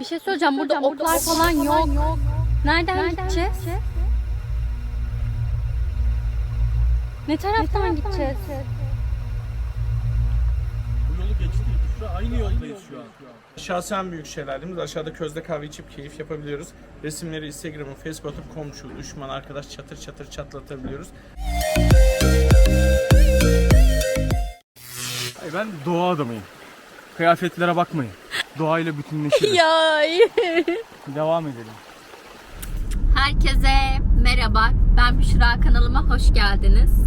Bir şey söyleyeceğim. Burada oklar falan yok. Nereden gideceğiz? Ne taraftan gideceğiz? Bu yolu geçtik. Şu aynı yoldayız şu an. Şahsen büyük şelalemiz. Aşağıda közde kahve içip keyif yapabiliyoruz. Resimleri Instagram'ın, Facebook'un komşu, düşman, arkadaş çatır çatır çatlatabiliyoruz. Ay ben doğa adamıyım. Kıyafetlere bakmayın. Doğayla bütünleşiriz. Ya Devam edelim. Herkese merhaba. Ben Büşra kanalıma hoş geldiniz.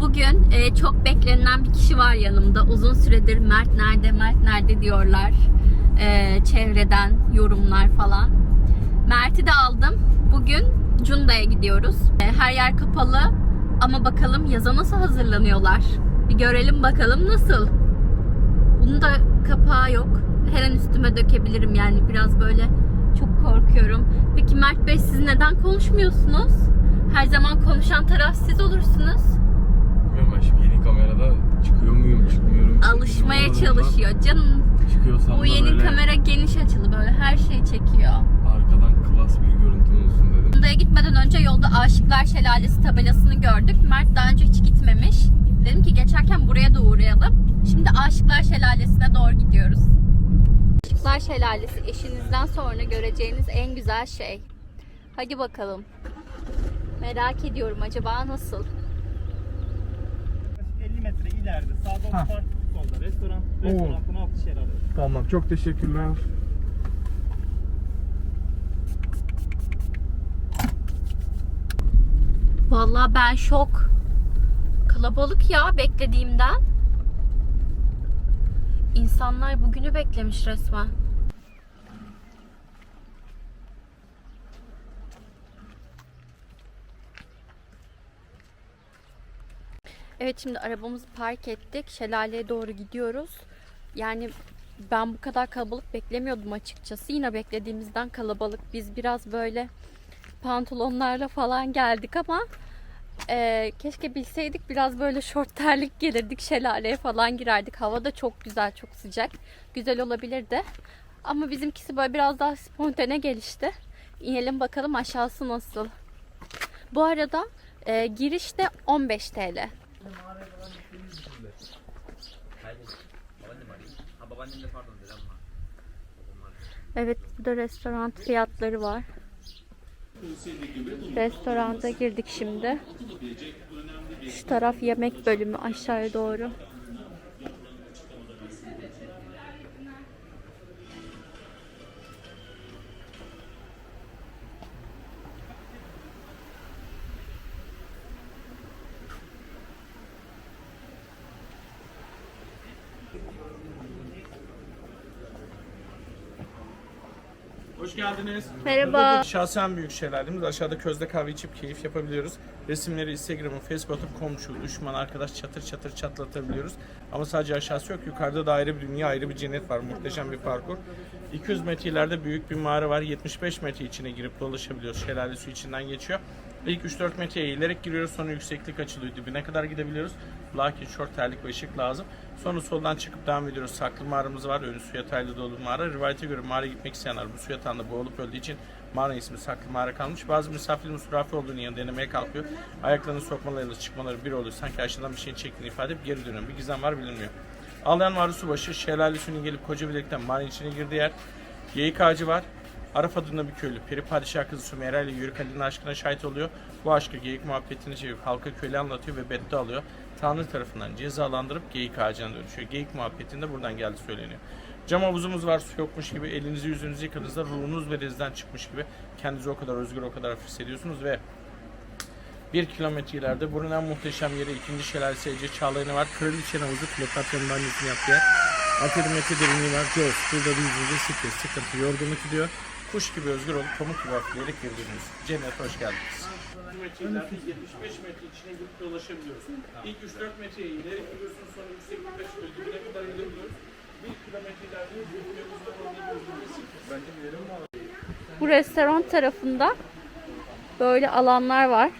Bugün e, çok beklenilen bir kişi var yanımda. Uzun süredir Mert nerede, Mert nerede diyorlar. E, çevreden yorumlar falan. Mert'i de aldım. Bugün Cunda'ya gidiyoruz. E, her yer kapalı ama bakalım yaza nasıl hazırlanıyorlar. Bir görelim bakalım nasıl. Bunun da kapağı yok. Her an üstüme dökebilirim yani biraz böyle çok korkuyorum. Peki Mert Bey siz neden konuşmuyorsunuz? Her zaman konuşan taraf siz olursunuz. Bilmiyorum ben şimdi yeni kamerada çıkıyor muyum çıkmıyorum. Alışmaya çalışıyor. Canım Çıkıyorsam bu da yeni böyle kamera geniş açılı böyle her şeyi çekiyor. arkadan klas bir görüntüm olsun dedim. Bunda'ya gitmeden önce yolda Aşıklar Şelalesi tabelasını gördük. Mert daha önce hiç gitmemiş. Dedim ki geçerken buraya da uğrayalım. Şimdi Aşıklar Şelalesi'ne doğru gidiyoruz. Aşıklar Şelalesi eşinizden sonra göreceğiniz en güzel şey. Hadi bakalım. Merak ediyorum acaba nasıl? 50 metre ileride sağda Ha. otopark solda restoran restoranın altı şelale. Tamam çok teşekkürler. Vallahi ben şok. Kalabalık ya beklediğimden. İnsanlar bugünü beklemiş resmen. Evet şimdi arabamızı park ettik. Şelaleye doğru gidiyoruz. Yani ben bu kadar kalabalık beklemiyordum açıkçası. Yine beklediğimizden kalabalık. Biz biraz böyle pantolonlarla falan geldik ama e, keşke bilseydik biraz böyle şort terlik gelirdik şelaleye falan girerdik. Hava da çok güzel, çok sıcak. Güzel olabilirdi. Ama bizimkisi böyle biraz daha spontane gelişti. İnelim bakalım aşağısı nasıl. Bu arada e, girişte 15 TL. Evet burada restoran fiyatları var. Restoranda girdik şimdi. Şu taraf yemek bölümü aşağıya doğru. Hoş geldiniz. Merhaba. Şahsen büyük şelalemiz. Aşağıda közde kahve içip keyif yapabiliyoruz. Resimleri Instagram'ın, Facebook'un komşu, düşman, arkadaş çatır çatır çatlatabiliyoruz. Ama sadece aşağısı yok. Yukarıda da ayrı bir dünya, ayrı bir cennet var. Muhteşem bir parkur. 200 metre ileride büyük bir mağara var. 75 metre içine girip dolaşabiliyoruz. Şelale su içinden geçiyor. İlk 3-4 metreye eğilerek giriyoruz. Sonra yükseklik açılıyor. Dibine kadar gidebiliyoruz. Lakin şort terlik ve ışık lazım. Sonra soldan çıkıp devam ediyoruz. Saklı mağaramız var. Önü su yatayla dolu mağara. Rivayete göre mağara gitmek isteyenler bu su yatağında boğulup öldüğü için mağara ismi saklı mağara kalmış. Bazı misafirlerin surafi olduğunu yanı denemeye kalkıyor. Ayaklarını sokmalarıyla çıkmaları bir oluyor. Sanki aşağıdan bir şeyin çektiğini ifade edip geri dönüyor. Bir gizem var bilinmiyor. Ağlayan mağara su başı. Şelale suyunun gelip koca bilekten mağaranın içine girdiği yer. Geyik ağacı var. Araf adında bir köylü. Peri padişah kızı Sümeyra ile Yörük Ali'nin aşkına şahit oluyor. Bu aşkı geyik muhabbetini çevirip halka köle anlatıyor ve beddua alıyor. Tanrı tarafından cezalandırıp geyik ağacına dönüşüyor. Geyik muhabbetinde buradan geldi söyleniyor. Cam havuzumuz var su yokmuş gibi elinizi yüzünüzü yıkadığınızda ruhunuz ve denizden çıkmış gibi kendinizi o kadar özgür o kadar hafif hissediyorsunuz ve bir kilometre ileride bunun en muhteşem yeri ikinci şelalesi Ece Çağlayanı var. Kraliçenin havuzu Kleopatra'nın annesini yaptığı yer. 6 metre derinliği var. Jaws. Burada bir stres, sıkıntı, yorgunluk gidiyor. Kuş gibi özgür olup pamuk gibi hafifleyerek girdiğiniz. Cennet hoş geldiniz. metrelerde 75 metre içine girip dolaşabiliyoruz. İlk 3-4 metreye ileri gidiyorsunuz sonra yükseklikte çıkıyor. Dibine kadar ilerliyoruz. 1 kilometre ileride yürüyoruzda Bence gidelim mi? Bu restoran tarafında böyle alanlar var.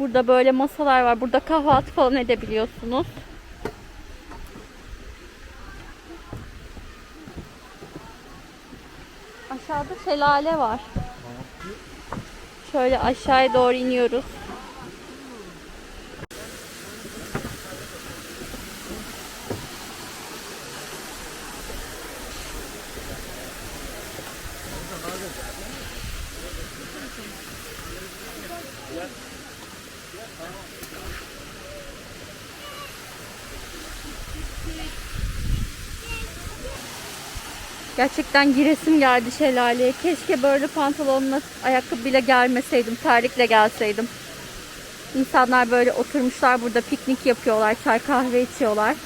Burada böyle masalar var. Burada kahvaltı falan edebiliyorsunuz. Aşağıda şelale var. Şöyle aşağıya doğru iniyoruz. Gerçekten giresim geldi şelaleye. Keşke böyle pantolonla ayakkabıyla gelmeseydim, terlikle gelseydim. İnsanlar böyle oturmuşlar burada piknik yapıyorlar, çay kahve içiyorlar.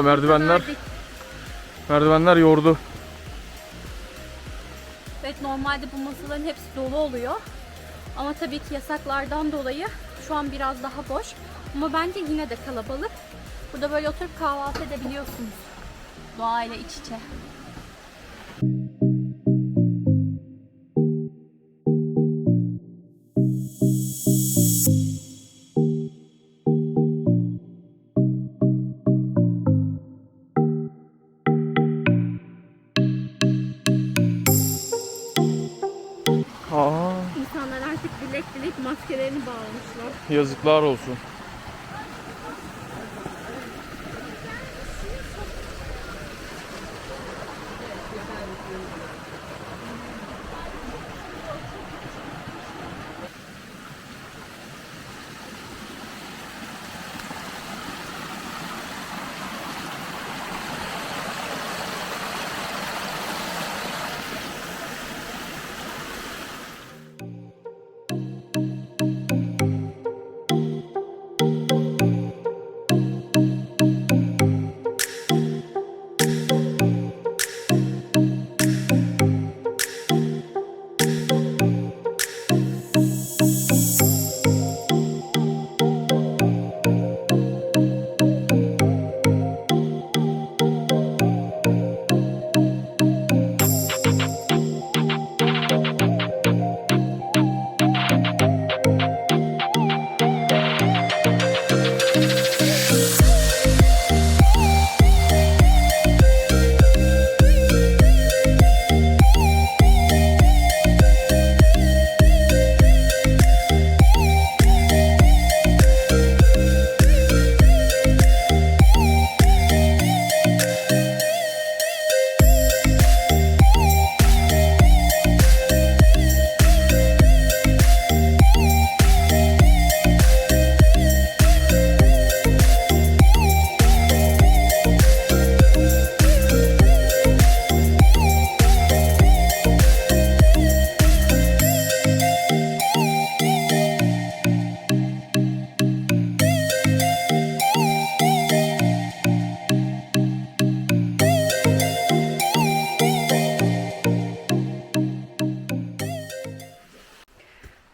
Valla merdivenler, merdivenler yordu. Evet normalde bu masaların hepsi dolu oluyor. Ama tabii ki yasaklardan dolayı şu an biraz daha boş. Ama bence yine de kalabalık. Burada böyle oturup kahvaltı edebiliyorsunuz. Doğayla iç içe. Yazıklar olsun.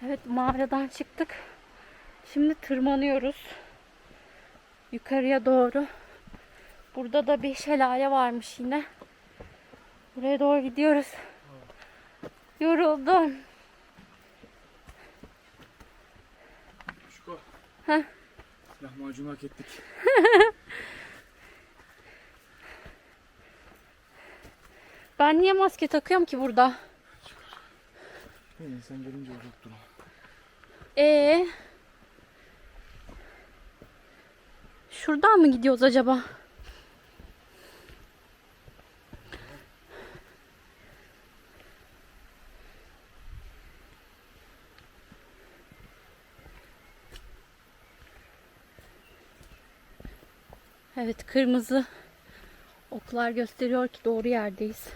Evet mağaradan çıktık. Şimdi tırmanıyoruz. Yukarıya doğru. Burada da bir şelale varmış yine. Buraya doğru gidiyoruz. Yoruldum. Şuko. Heh. Lahmacun hak ettik. Ben niye maske takıyorum ki burada? Yine sen gelince uzak dur. Ee, şuradan mı gidiyoruz acaba? Evet kırmızı oklar gösteriyor ki doğru yerdeyiz.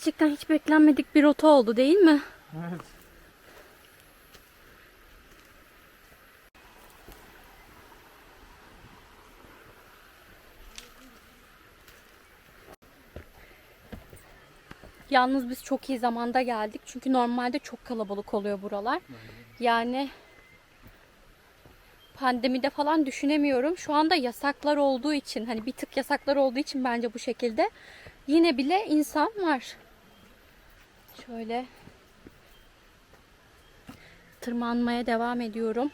Gerçekten hiç beklenmedik bir rota oldu değil mi? Evet. Yalnız biz çok iyi zamanda geldik. Çünkü normalde çok kalabalık oluyor buralar. Yani pandemide falan düşünemiyorum. Şu anda yasaklar olduğu için hani bir tık yasaklar olduğu için bence bu şekilde yine bile insan var. Şöyle tırmanmaya devam ediyorum.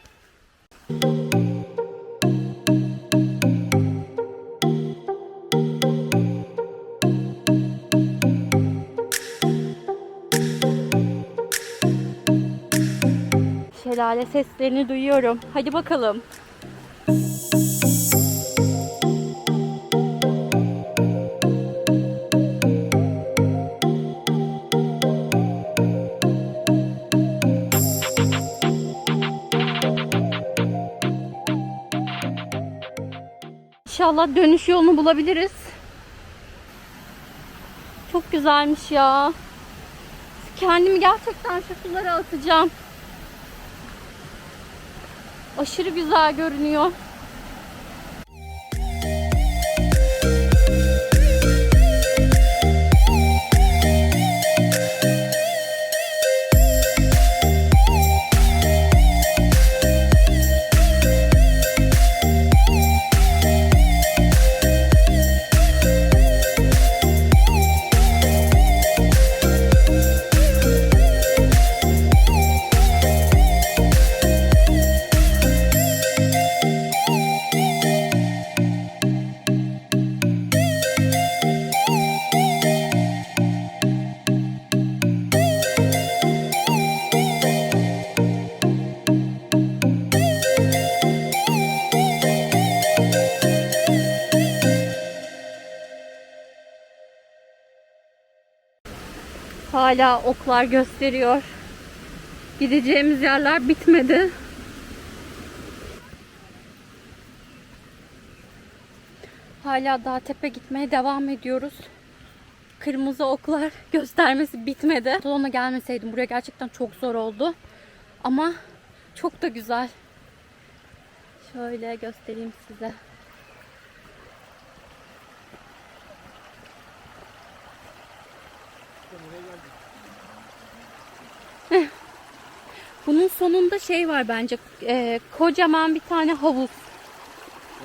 Şelale seslerini duyuyorum. Hadi bakalım. İnşallah dönüş yolunu bulabiliriz. Çok güzelmiş ya. Kendimi gerçekten şu sulara atacağım. Aşırı güzel görünüyor. Hala oklar gösteriyor. Gideceğimiz yerler bitmedi. Hala dağ tepe gitmeye devam ediyoruz. Kırmızı oklar göstermesi bitmedi. Salona gelmeseydim buraya gerçekten çok zor oldu. Ama çok da güzel. Şöyle göstereyim size. Bunun sonunda şey var bence. e, kocaman bir tane havuz.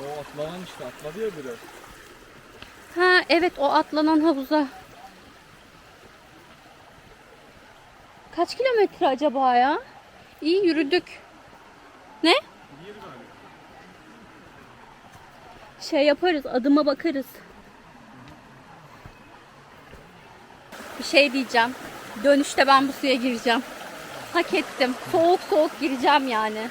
O atlanan işte atladı ya biraz. Ha evet o atlanan havuza. Kaç kilometre acaba ya? İyi yürüdük. Ne? Şey yaparız, adıma bakarız. Bir şey diyeceğim. Dönüşte ben bu suya gireceğim. Hak ettim. Soğuk soğuk gireceğim yani.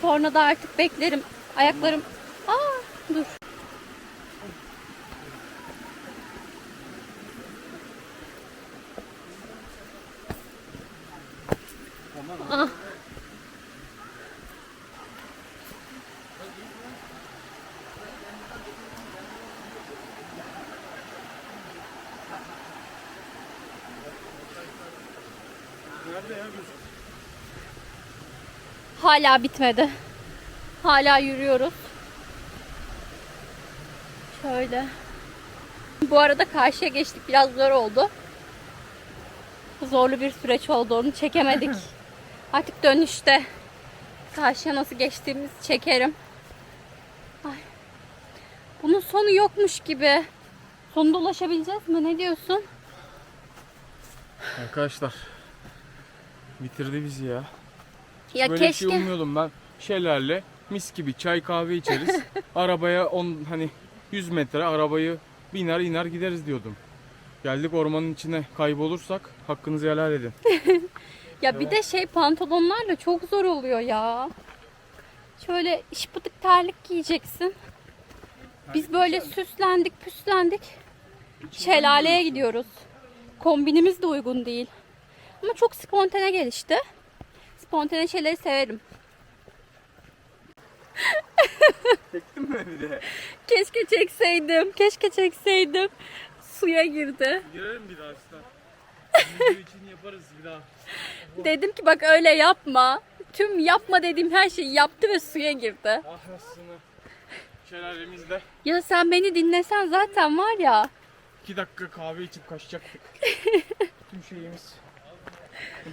Sonra da artık beklerim. Ayaklarım... Aa, dur. Ah. Hala bitmedi. Hala yürüyoruz. Şöyle. Bu arada karşıya geçtik. Biraz zor oldu. Zorlu bir süreç oldu. Onu çekemedik. Artık dönüşte karşıya nasıl geçtiğimizi çekerim. Ay. Bunun sonu yokmuş gibi. Sonunda ulaşabileceğiz mi? Ne diyorsun? Arkadaşlar bitirdi bizi ya. Ya Böyle bir keşke. şey ummuyordum ben. Şelale mis gibi çay kahve içeriz. Arabaya on hani 100 metre arabayı biner iner gideriz diyordum. Geldik ormanın içine kaybolursak hakkınızı helal edin. Ya bir de şey pantolonlarla çok zor oluyor ya. Şöyle şıpıdık terlik giyeceksin. Biz böyle süslendik püslendik. Şelaleye gidiyoruz. Kombinimiz de uygun değil. Ama çok spontane gelişti. Spontane şeyleri severim. Çektin mi bir de? Keşke çekseydim. Keşke çekseydim. Suya girdi. Girelim bir daha işte. Video için yaparız bir daha. Dedim ki bak öyle yapma. Tüm yapma dediğim her şeyi yaptı ve suya girdi. Ah aslında. Şelalemizde Ya sen beni dinlesen zaten var ya. 2 dakika kahve içip kaçacaktık. Tüm şeyimiz.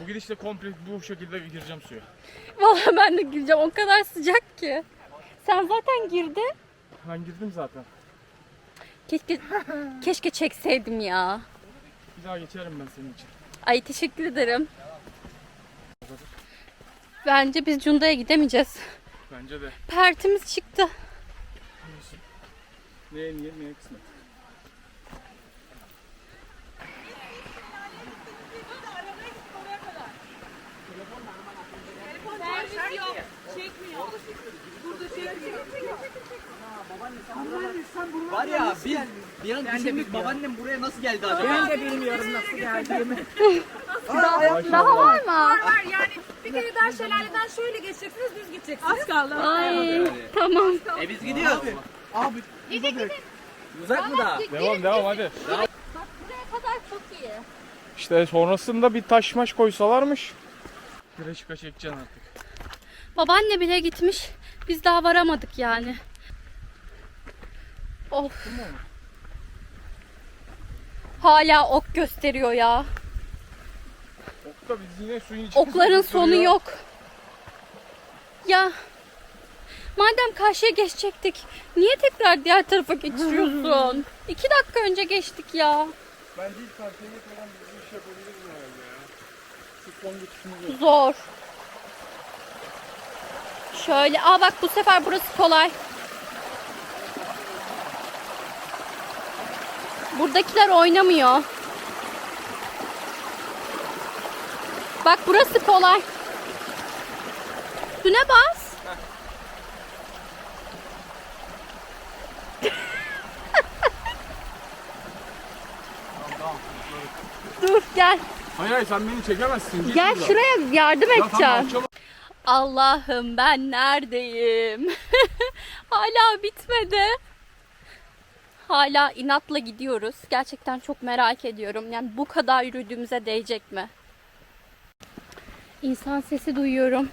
Bu gidişle komple bu şekilde gireceğim suya. Vallahi ben de gireceğim. O kadar sıcak ki. Sen zaten girdin. Ben girdim zaten. Keşke keşke çekseydim ya. Bir daha geçerim ben senin için. Ay teşekkür ederim. Bence biz Cunda'ya gidemeyeceğiz. Bence de. Pertimiz çıktı. Neye niye neye kısmet. Var ya biz bir an düşündük babaannem buraya nasıl geldi acaba? Daha var mı? var yani bir kere daha şelaleden şöyle geçeceksiniz düz gideceksiniz. Az kaldı. Ay tamam. E biz gidiyoruz. Abi Uzak mı daha? Devam devam hadi. Bak buraya kadar çok iyi. İşte sonrasında bir taş maş koysalarmış. Güreşika çekeceksin artık. Babaanne bile gitmiş. Biz daha varamadık yani. Of. Hala ok gösteriyor ya. Okta biz yine suyun içinde Okların sonu yok. Ya madem karşıya geçecektik niye tekrar diğer tarafa geçiriyorsun? İki dakika önce geçtik ya. Bence ilk karşıya geçmeden bir iş yapabiliriz herhalde ya. Zor. Şöyle, aa bak bu sefer burası kolay. Buradakiler oynamıyor. Bak burası kolay. Üstüne bas. Dur gel. Hayır hayır sen beni çekemezsin. Gel şuraya yardım Ya edeceğim. Allah'ım ben neredeyim? Hala bitmedi. Hala inatla gidiyoruz. Gerçekten çok merak ediyorum. Yani bu kadar yürüdüğümüze değecek mi? İnsan sesi duyuyorum.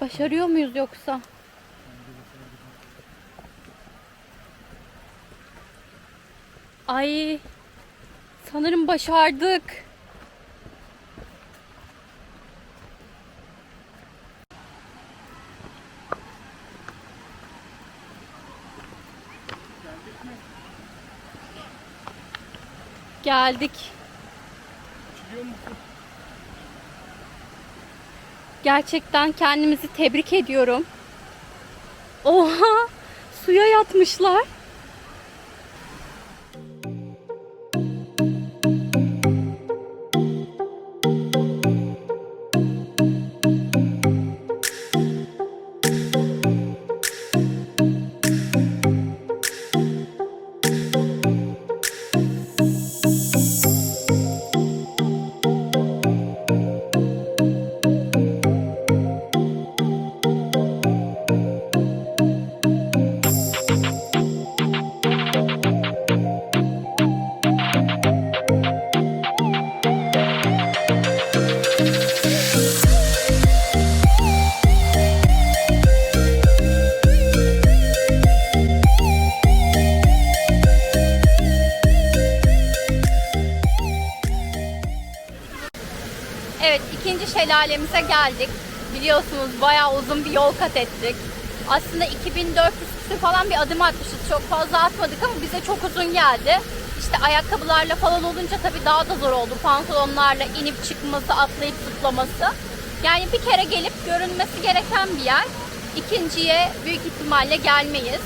Başarıyor muyuz yoksa? Ay sanırım başardık. Geldik. Gerçekten kendimizi tebrik ediyorum. Oha! Suya yatmışlar. Evet ikinci şelalemize geldik. Biliyorsunuz bayağı uzun bir yol kat ettik. Aslında 2400 küsur falan bir adım atmışız. Çok fazla atmadık ama bize çok uzun geldi. İşte ayakkabılarla falan olunca tabii daha da zor oldu. Pantolonlarla inip çıkması, atlayıp zıplaması. Yani bir kere gelip görünmesi gereken bir yer. İkinciye büyük ihtimalle gelmeyiz.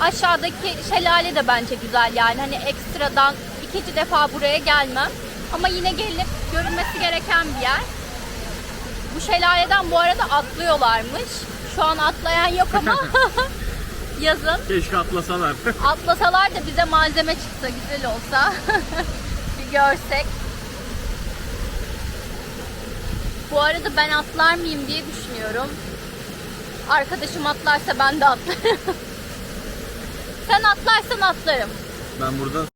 Aşağıdaki şelale de bence güzel yani. Hani ekstradan ikinci defa buraya gelmem. Ama yine gelip görünmesi gereken bir yer. Bu şelaleden bu arada atlıyorlarmış. Şu an atlayan yok ama yazın Keşke atlasalar. atlasalar da bize malzeme çıksa güzel olsa bir görsek. Bu arada ben atlar mıyım diye düşünüyorum. Arkadaşım atlarsa ben de atlarım. Sen atlarsan atlarım. Ben buradan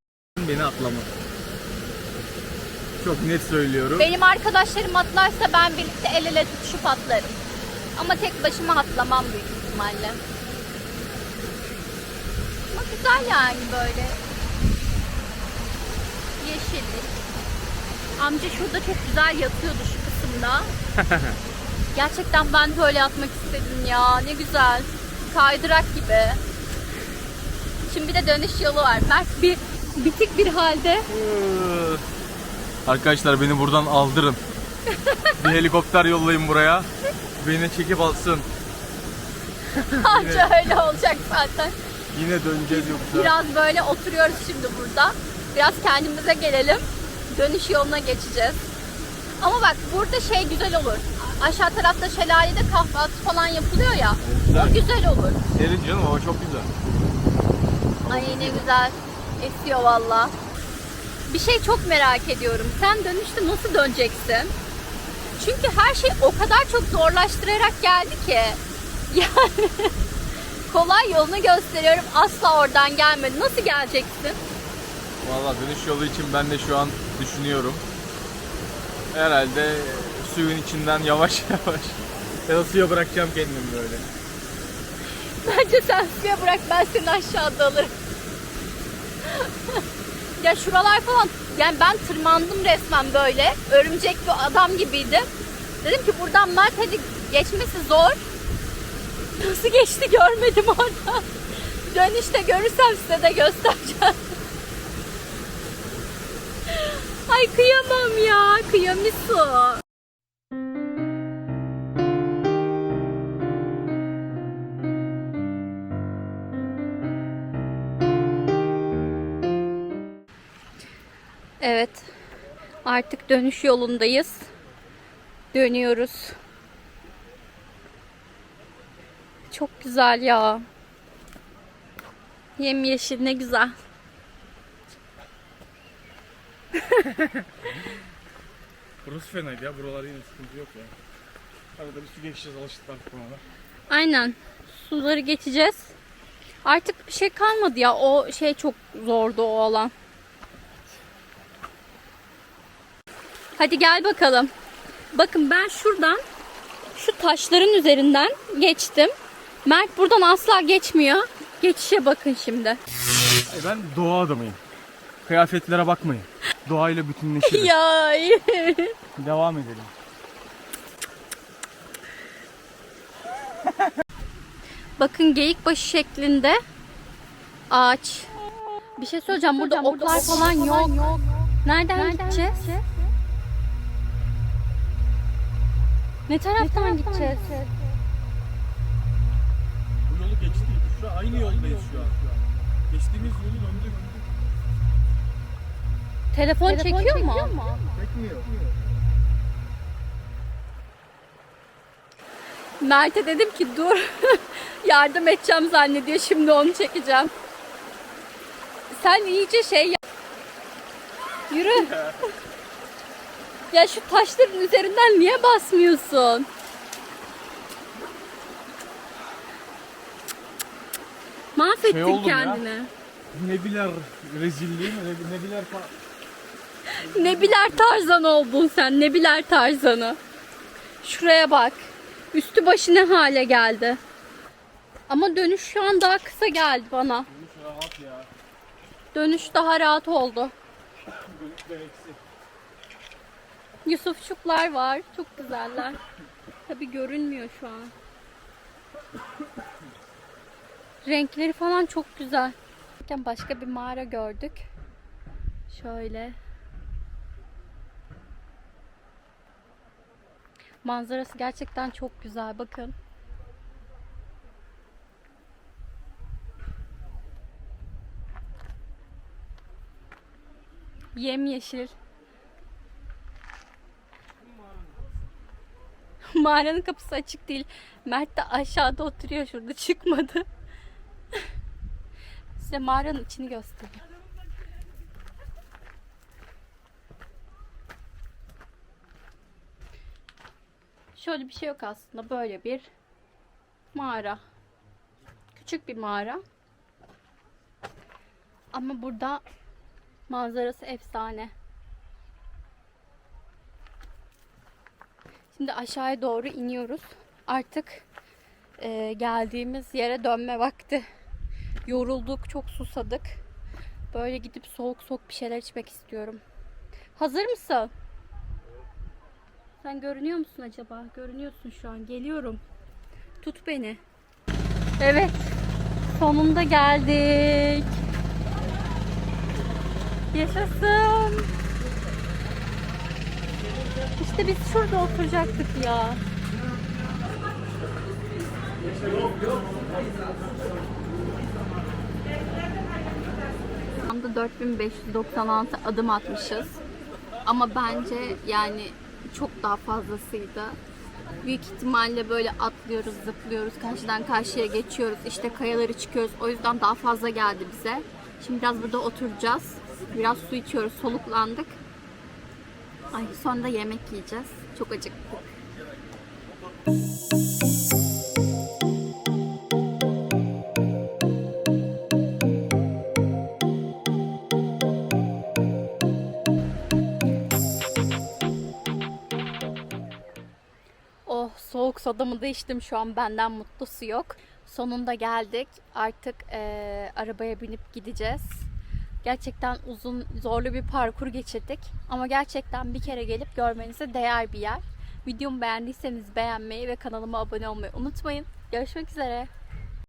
beni atlama. Çok net söylüyorum. Benim arkadaşlarım atlarsa ben birlikte el ele tutuşup atlarım. Ama tek başıma atlamam büyük ihtimalle. Ama güzel yani böyle. Yeşillik. Amca şurada çok güzel yatıyordu şu kısımda. Gerçekten ben de öyle yatmak istedim ya. Ne güzel. Kaydırak gibi. Şimdi bir de dönüş yolu var. Mert bir bitik bir halde. Arkadaşlar beni buradan aldırın. bir helikopter yollayın buraya. Beni çekip alsın. Anca öyle olacak zaten. Yine döneceğiz yoksa. Biraz böyle oturuyoruz şimdi burada. Biraz kendimize gelelim. Dönüş yoluna geçeceğiz. Ama bak burada şey güzel olur. Aşağı tarafta şelalede kahvaltı falan yapılıyor ya. O güzel olur. Serin canım hava çok güzel. Ay ne güzel. Esiyor valla. Bir şey çok merak ediyorum. Sen dönüşte nasıl döneceksin? Çünkü her şey o kadar çok zorlaştırarak geldi ki. Yani kolay yolunu gösteriyorum. Asla oradan gelmedi. Nasıl geleceksin? Valla dönüş yolu için ben de şu an düşünüyorum. Herhalde suyun içinden yavaş yavaş ya da suya bırakacağım kendimi böyle. Bence sen suya bırak ben seni aşağıda alırım. ya şuralar falan yani ben tırmandım resmen böyle. Örümcek bir adam gibiydim. Dedim ki buradan Mert hadi geçmesi zor. Nasıl geçti görmedim orada. Dönüşte görürsem size de göstereceğim. Ay kıyamam ya. Kıyamısı. Evet. Artık dönüş yolundayız. Dönüyoruz. Çok güzel ya. Yemyeşil ne güzel. Burası fenaydı ya. Buralar yine sıkıntı yok ya. Arada bir su geçeceğiz alıştık artık ona. Aynen. Suları geçeceğiz. Artık bir şey kalmadı ya. O şey çok zordu o alan. Hadi gel bakalım. Bakın ben şuradan şu taşların üzerinden geçtim. Mert buradan asla geçmiyor. Geçişe bakın şimdi. Ay ben doğa adamıyım. Kıyafetlere bakmayın. Doğayla bütünleşiriz. ya. Devam edelim. Bakın geyik başı şeklinde ağaç. Bir şey söyleyeceğim. Burada oklar falan yok. Nereden, gideceğiz? Ne taraftan gideceğiz? Bu yolu geçtik. Şu an aynı yoldayız şu an. Geçtiğimiz yolu döndük. Telefon, çekiyor, mu? Çekmiyor. Mert'e dedim ki dur. Yardım edeceğim zannediyor. Şimdi onu çekeceğim. Sen iyice şey yap. Yürü. Ya şu taşların üzerinden niye basmıyorsun? Mahvettin Şey oldum ya. kendini. Ne biler rezilliği mi? Ne, ne biler fa- Ne biler tarzan oldun sen. Ne biler tarzanı. Şuraya bak. Üstü başı ne hale geldi. Ama dönüş şu an daha kısa geldi bana. rahat ya. Dönüş daha rahat oldu. Dönüş de eksi. Yusufçuklar var. Çok güzeller. Tabi görünmüyor şu an. Renkleri falan çok güzel. Başka bir mağara gördük. Şöyle. Manzarası gerçekten çok güzel. Bakın. Yemyeşil. Mağaranın kapısı açık değil. Mert de aşağıda oturuyor şurada çıkmadı. Size mağaranın içini göstereyim. şöyle bir şey yok aslında. Böyle bir mağara. Küçük bir mağara. Ama burada manzarası efsane. Şimdi aşağıya doğru iniyoruz. Artık e, geldiğimiz yere dönme vakti. Yorulduk, çok susadık. Böyle gidip soğuk soğuk bir şeyler içmek istiyorum. Hazır mısın? Sen görünüyor musun acaba? Görünüyorsun şu an. Geliyorum. Tut beni. Evet. Sonunda geldik. Yaşasın. İşte biz şurada oturacaktık ya. anda 4596 adım atmışız. Ama bence yani çok daha fazlasıydı. Büyük ihtimalle böyle atlıyoruz, zıplıyoruz, karşıdan karşıya geçiyoruz, işte kayaları çıkıyoruz. O yüzden daha fazla geldi bize. Şimdi biraz burada oturacağız. Biraz su içiyoruz, soluklandık. Ay sonra yemek yiyeceğiz. Çok acıktık. Oh soğuk sodamı da içtim şu an benden mutlusu yok. Sonunda geldik. Artık eee, arabaya binip gideceğiz. Gerçekten uzun zorlu bir parkur geçirdik. Ama gerçekten bir kere gelip görmenize değer bir yer. Videomu beğendiyseniz beğenmeyi ve kanalıma abone olmayı unutmayın. Görüşmek üzere.